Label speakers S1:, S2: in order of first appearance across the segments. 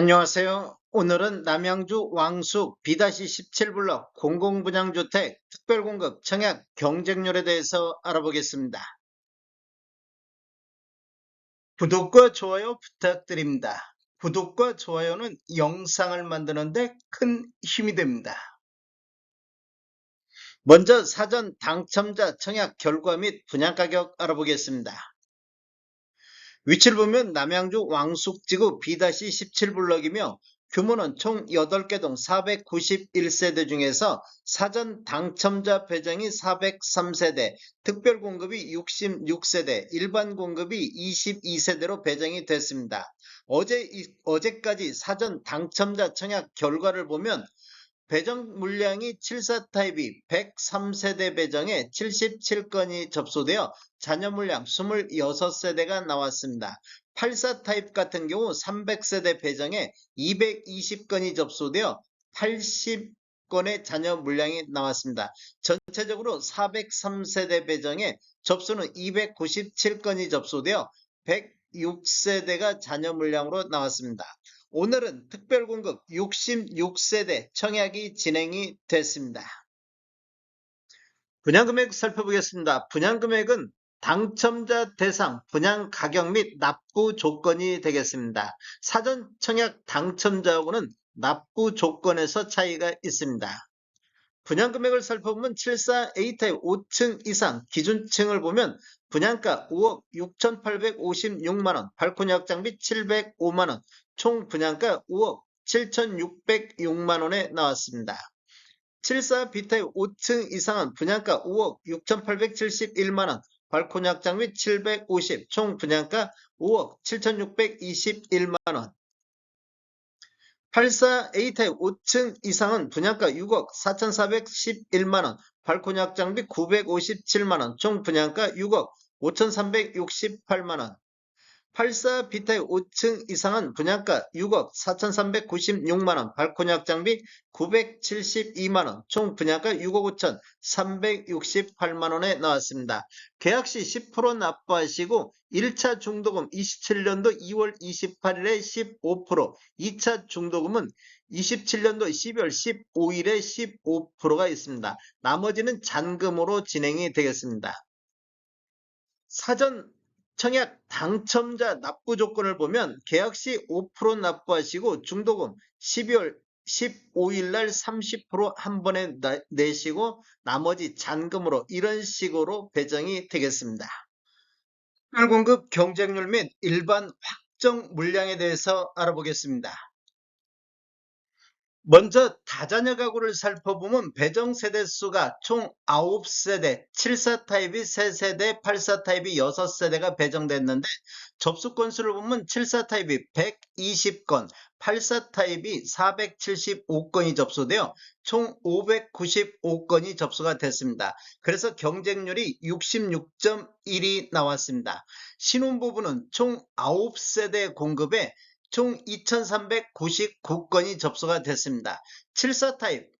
S1: 안녕하세요. 오늘은 남양주 왕숙 B-17블럭 공공분양주택 특별공급 청약 경쟁률에 대해서 알아보겠습니다. 구독과 좋아요 부탁드립니다. 구독과 좋아요는 영상을 만드는데 큰 힘이 됩니다. 먼저 사전 당첨자 청약 결과 및 분양가격 알아보겠습니다. 위치를 보면 남양주 왕숙지구 B-17 블럭이며 규모는 총 8개 동 491세대 중에서 사전 당첨자 배정이 403세대, 특별 공급이 66세대, 일반 공급이 22세대로 배정이 됐습니다. 어제, 어제까지 사전 당첨자 청약 결과를 보면 배정 물량이 74 타입이 103세대 배정에 77건이 접수되어 잔여 물량 26세대가 나왔습니다. 84 타입 같은 경우 300세대 배정에 220건이 접수되어 80건의 잔여 물량이 나왔습니다. 전체적으로 403세대 배정에 접수는 297건이 접수되어 106세대가 잔여 물량으로 나왔습니다. 오늘은 특별공급 66세대 청약이 진행이 됐습니다. 분양금액 살펴보겠습니다. 분양금액은 당첨자 대상 분양 가격 및 납부 조건이 되겠습니다. 사전 청약 당첨자하고는 납부 조건에서 차이가 있습니다. 분양 금액을 살펴보면 74A타입 5층 이상 기준층을 보면 분양가 5억 6,856만원, 발코니 확장비 705만원, 총 분양가 5억 7,606만원에 나왔습니다. 74 B타입 5층 이상은 분양가 5억 6,871만원, 발코니 확장 및 750, 총 분양가 5억 7,621만원. 84 A타입 5층 이상은 분양가 6억 4,411만원, 발코니 확장 및 957만원, 총 분양가 6억 5,368만원. 84 B타입 5층 이상은 분양가 6억 4,396만원, 발코니 확장비 972만원, 총 분양가 6억 5천 368만원에 나왔습니다. 계약 시 10% 납부하시고 1차 중도금 27년도 2월 28일에 15%, 2차 중도금은 27년도 12월 15일에 15%가 있습니다. 나머지는 잔금으로 진행이 되겠습니다. 사전 청약 당첨자 납부 조건을 보면 계약 시 5% 납부하시고 중도금 12월 15일 날 30%한 번에 내시고 나머지 잔금으로 이런 식으로 배정이 되겠습니다. 특별공급 경쟁률 및 일반 확정 물량에 대해서 알아보겠습니다. 먼저 다자녀 가구를 살펴보면 배정 세대 수가 총 9세대, 74 타입이 3세대, 84 타입이 6세대가 배정됐는데 접수 건수를 보면 74 타입이 120건, 84 타입이 475건이 접수되어 총 595건이 접수가 됐습니다. 그래서 경쟁률이 66.1이 나왔습니다. 신혼부부는 총 9세대 공급에 총 2,399건이 접수가 됐습니다. 74 타입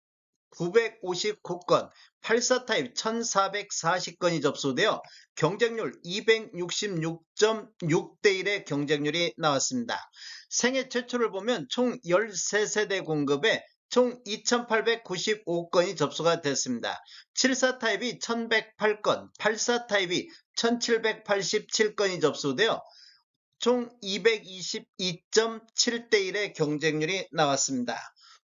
S1: 959건, 84 타입 1,440건이 접수되어 경쟁률 266.6대 1의 경쟁률이 나왔습니다. 생애 최초를 보면 총 13세대 공급에 총 2,895건이 접수가 됐습니다. 74 타입이 1,108건, 84 타입이 1,787건이 접수되어 총 222.7대 1의 경쟁률이 나왔습니다.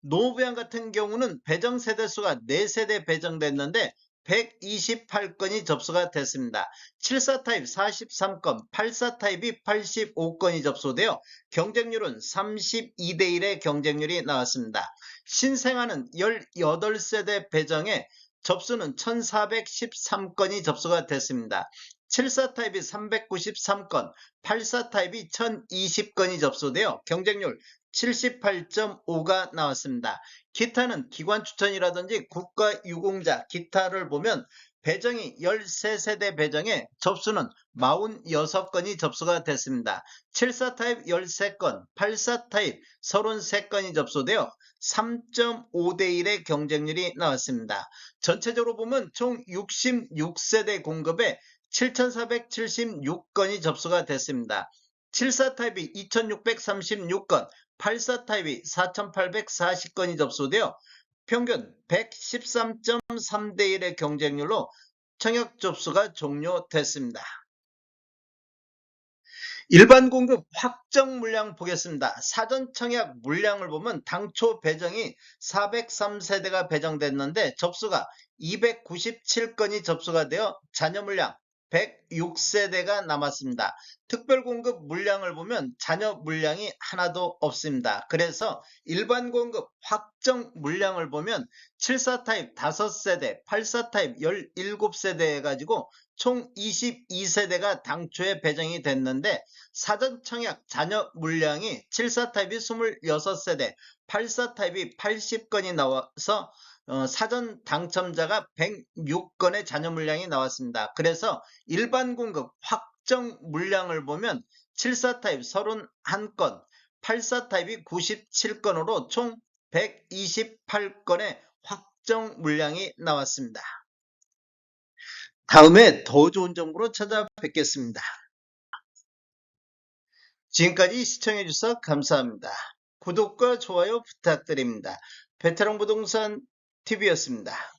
S1: 노부양 같은 경우는 배정 세대수가 4세대 배정됐는데 128건이 접수가 됐습니다. 74 타입 43건, 84 타입이 85건이 접수되어 경쟁률은 32대 1의 경쟁률이 나왔습니다. 신생아는 18세대 배정에 접수는 1413건이 접수가 됐습니다. 74 타입이 393건, 84 타입이 1020건이 접수되어 경쟁률 78.5가 나왔습니다. 기타는 기관 추천이라든지 국가 유공자 기타를 보면 배정이 13세대 배정에 접수는 46건이 접수가 됐습니다. 74 타입 13건, 84 타입 33건이 접수되어 3.5대 1의 경쟁률이 나왔습니다. 전체적으로 보면 총 66세대 공급에 7,476건이 접수가 됐습니다. 74 타입이 2636건, 84 타입이 4840건이 접수되어 평균 113.3대 1의 경쟁률로 청약 접수가 종료됐습니다. 일반 공급 확정 물량 보겠습니다. 사전 청약 물량을 보면 당초 배정이 403세대가 배정됐는데 접수가 297건이 접수가 되어 잔여 물량 106세대가 남았습니다. 특별 공급 물량을 보면 잔여 물량이 하나도 없습니다. 그래서 일반 공급 확정 물량을 보면 74 타입 5세대, 84 타입 17세대 해가지고 총 22세대가 당초에 배정이 됐는데 사전 청약 잔여 물량이 74 타입이 26세대, 84 타입이 80건이 나와서 어, 사전 당첨자가 106건의 잔여 물량이 나왔습니다. 그래서 일반 공급 확정 물량을 보면 74 타입 31건, 84 타입이 97건으로 총 128건의 확정 물량이 나왔습니다. 다음에 더 좋은 정보로 찾아뵙겠습니다. 지금까지 시청해주셔서 감사합니다. 구독과 좋아요 부탁드립니다. 베테랑 부동산 TV였습니다.